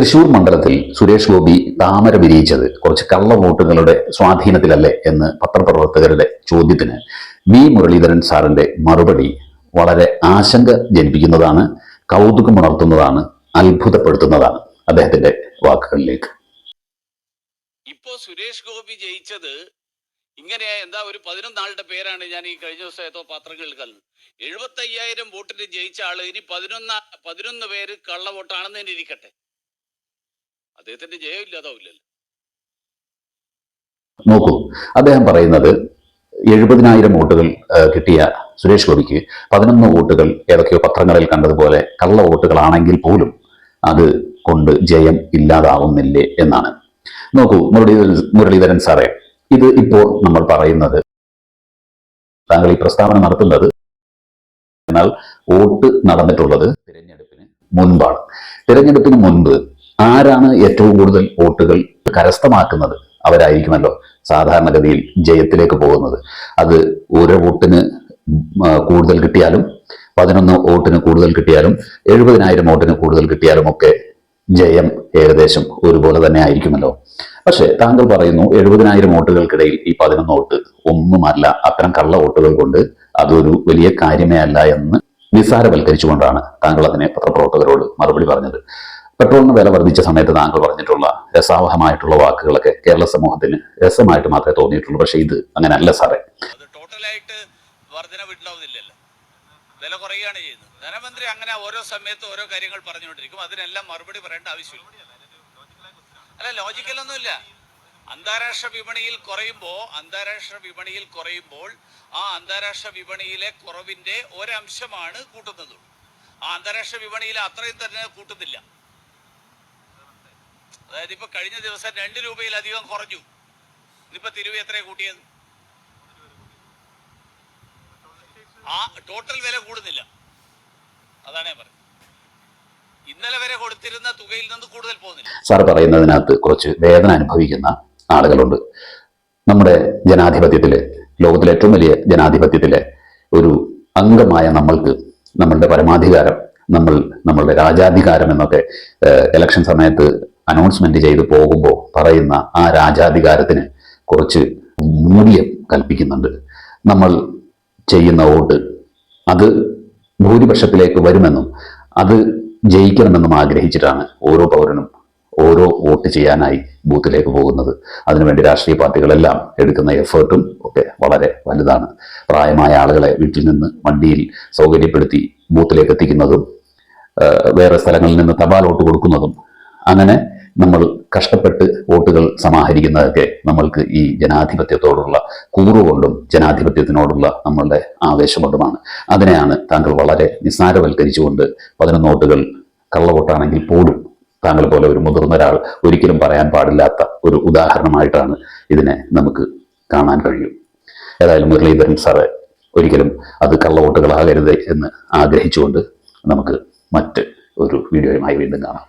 തൃശൂർ മണ്ഡലത്തിൽ സുരേഷ് ഗോപി താമര വിരിയിച്ചത് കുറച്ച് കള്ള വോട്ടുകളുടെ സ്വാധീനത്തിലല്ലേ എന്ന് പത്രപ്രവർത്തകരുടെ ചോദ്യത്തിന് വി മുരളീധരൻ സാറിന്റെ മറുപടി വളരെ ആശങ്ക ജനിപ്പിക്കുന്നതാണ് കൗതുകമുണർത്തുന്നതാണ് അത്ഭുതപ്പെടുത്തുന്നതാണ് അദ്ദേഹത്തിന്റെ വാക്കുകളിലേക്ക്. ഇപ്പോ സുരേഷ് ഗോപി ജയിച്ചത് ഇങ്ങനെ എന്താ ഒരു പതിനൊന്നാളുടെ പേരാണ് ഞാൻ ഈ കഴിഞ്ഞ ദിവസം ഏതോ പത്രങ്ങളിൽ കണ്ടത്. എഴുപത്തി അയ്യായിരം വോട്ടിന് ജയിച്ച ആൾ ഇനി പതിനൊന്ന് പതിനൊന്ന് പേര് കള്ള വോട്ടാണെന്ന് തന്നെ ഇരിക്കട്ടെ. അദ്ദേഹത്തിന്റെ ജയം ഇല്ലാതാവില്ലല്ലോ. നോക്കൂ അദ്ദേഹം പറയുന്നത് എഴുപതിനായിരം വോട്ടുകൾ കിട്ടിയ സുരേഷ് ഗോപിക്ക് പതിനൊന്ന് വോട്ടുകൾ ഏതൊക്കെയോ പത്രങ്ങളിൽ കണ്ടതുപോലെ കള്ള വോട്ടുകളാണെങ്കിൽ പോലും അത് കൊണ്ട് ജയം ഇല്ലാതാവുന്നില്ലേ എന്നാണ്. നോക്കൂ മുരളീധരൻ മുരളീധരൻ സാറേ ഇത് ഇപ്പോൾ നമ്മൾ പറയുന്നത് താങ്കൾ ഈ പ്രസ്താവന നടത്തുന്നത് എന്നാൽ വോട്ട് നടന്നിട്ടുള്ളത് തിരഞ്ഞെടുപ്പിന് മുൻപാണ്. തിരഞ്ഞെടുപ്പിന് മുൻപ് ആരാണ് ഏറ്റവും കൂടുതൽ വോട്ടുകൾ കരസ്ഥമാക്കുന്നത്? അവരായിരിക്കുമല്ലോ സാധാരണഗതിയിൽ ജയത്തിലേക്ക് പോകുന്നത്. അത് ഒരു വോട്ടിന് കൂടുതൽ കിട്ടിയാലും പതിനൊന്ന് വോട്ടിന് കൂടുതൽ കിട്ടിയാലും എഴുപതിനായിരം വോട്ടിന് കൂടുതൽ കിട്ടിയാലും ഒക്കെ ജയം ഏകദേശം ഒരുപോലെ തന്നെ ആയിരിക്കുമല്ലോ. പക്ഷെ താങ്കൾ പറയുന്നു എഴുപതിനായിരം വോട്ടുകൾക്കിടയിൽ ഈ പതിനൊന്ന് വോട്ട് ഒന്നുമല്ല അത്തരം കള്ള വോട്ടുകൾ കൊണ്ട് അതൊരു വലിയ കാര്യമേ അല്ല എന്ന് നിസ്സാരവൽക്കരിച്ചുകൊണ്ടാണ് താങ്കൾ അതിനെ പത്രപ്രവർത്തകരോട് മറുപടി പറഞ്ഞത്. പെട്രോളിന് വില വർദ്ധിച്ച സമയത്ത് താങ്കൾ പറഞ്ഞിട്ടുള്ള രസാവഹമായിട്ടുള്ള വാക്കുകളൊക്കെ കേരള സമൂഹത്തിന് രസമായിട്ട് മാത്രമേ തോന്നിയിട്ടുള്ളൂ. പക്ഷെ ഇത് അങ്ങനെയല്ല സാറേ. ടോട്ടലായിട്ട് വർധനവുണ്ടാവുന്നില്ലല്ലോ വില കുറയുകയാണ് ചെയ്യുന്നത്. ധനമന്ത്രി അങ്ങനെ ഓരോ സമയത്ത് ഓരോ കാര്യങ്ങൾ പറഞ്ഞുകൊണ്ടിരിക്കും. അതിനെല്ലാം മറുപടി പറയേണ്ട ആവശ്യമില്ല. അല്ല ലോജിക്കലൊന്നുമില്ല. അന്താരാഷ്ട്ര വിപണിയിൽ കുറയുമ്പോൾ അന്താരാഷ്ട്ര വിപണിയിൽ കുറയുമ്പോൾ ആ അന്താരാഷ്ട്ര വിപണിയിലെ കുറവിന്റെ ഒരംശമാണ് കൂട്ടുന്നത് ആ അന്താരാഷ്ട്ര വിപണിയിൽ അത്രയും തന്നെ കൂട്ടുന്നില്ല. അതായത് ഇപ്പൊ കഴിഞ്ഞ ദിവസം രണ്ട് രൂപയിലധികം കുറഞ്ഞു. ഇന്നിപ്പോ തിരുവ് എത്രയാ കൂട്ടിയത്? ആ ടോട്ടൽ വില കൂടുന്നില്ല. അതാണ് ഞാൻ ഇന്നലെ വരെ കൊടുത്തിരുന്ന തുകയിൽ നിന്ന് കൂടുതൽ പോകുന്നില്ല. സാർ പറയുന്നതിനകത്ത് കുറച്ച് വേദന അനുഭവിക്കുന്ന ആളുകളുണ്ട്. നമ്മുടെ ജനാധിപത്യത്തിലെ ലോകത്തിലെ ഏറ്റവും വലിയ ജനാധിപത്യത്തിലെ ഒരു അംഗമായ നമ്മൾക്ക് നമ്മളുടെ പരമാധികാരം നമ്മൾ നമ്മളുടെ രാജാധികാരം എന്നൊക്കെ ഇലക്ഷൻ സമയത്ത് അനൗൺസ്മെന്റ് ചെയ്തു പോകുമ്പോൾ പറയുന്ന ആ രാജാധികാരത്തിന് കുറച്ച് മൂല്യം കൽപ്പിക്കുന്നുണ്ട്. നമ്മൾ ചെയ്യുന്ന വോട്ട് അത് ഭൂരിപക്ഷത്തിലേക്ക് വരുമെന്നും അത് ജയിക്കണമെന്നും ആഗ്രഹിച്ചിട്ടാണ് ഓരോ പൗരനും ഓരോ വോട്ട് ചെയ്യാനായി ബൂത്തിലേക്ക് പോകുന്നത്. അതിനുവേണ്ടി രാഷ്ട്രീയ പാർട്ടികളെല്ലാം എടുക്കുന്ന എഫേർട്ടും ഒക്കെ വളരെ വലുതാണ്. പ്രായമായ ആളുകളെ വീട്ടിൽ നിന്ന് വണ്ടിയിൽ സൗകര്യപ്പെടുത്തി ബൂത്തിലേക്ക് എത്തിക്കുന്നതും വേറെ സ്ഥലങ്ങളിൽ നിന്ന് തപാൽ വോട്ട് കൊടുക്കുന്നതും അങ്ങനെ നമ്മൾ കഷ്ടപ്പെട്ട് വോട്ടുകൾ സമാഹരിക്കുന്നതൊക്കെ നമ്മൾക്ക് ഈ ജനാധിപത്യത്തോടുള്ള കൂറുകൊണ്ടും ജനാധിപത്യത്തിനോടുള്ള നമ്മളുടെ ആവേശകൊണ്ടുമാണ് അതിനെയാണ് താങ്കൾ വളരെ നിസ്സാരവൽക്കരിച്ചുകൊണ്ട് പതിനൊന്ന് വോട്ടുകൾ കള്ളവോട്ടാണെങ്കിൽ പോലും താങ്കൾ പോലെ ഒരു മുതിർന്ന ഒരാൾ ഒരിക്കലും പറയാൻ പാടില്ലാത്ത ഒരു ഉദാഹരണമായിട്ടാണ് ഇതിനെ നമുക്ക് കാണാൻ കഴിയും. ഏതായാലും മുരളീധരൻ സാറ് ഒരിക്കലും അത് കള്ളവോട്ടുകളാകരുത് എന്ന് ആഗ്രഹിച്ചുകൊണ്ട് നമുക്ക് മറ്റ് ഒരു വീഡിയോയുമായി വീണ്ടും കാണാം.